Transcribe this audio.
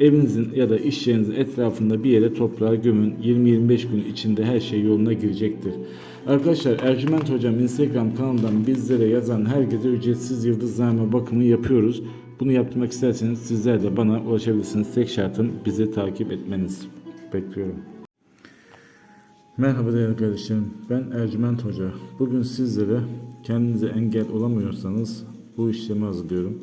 evinizin ya da iş yerinizin etrafında bir yere toprağa gömün. 20-25 gün içinde her şey yoluna girecektir. Arkadaşlar Ercüment Hocam Instagram kanalından bizlere yazan herkese ücretsiz yıldızlama bakımı yapıyoruz. Bunu yaptırmak isterseniz sizler de bana ulaşabilirsiniz. Tek şartım bizi takip etmeniz. Bekliyorum. Merhaba değerli kardeşlerim. Ben Ercüment Hoca. Bugün sizlere kendinize engel olamıyorsanız bu işlemi hazırlıyorum.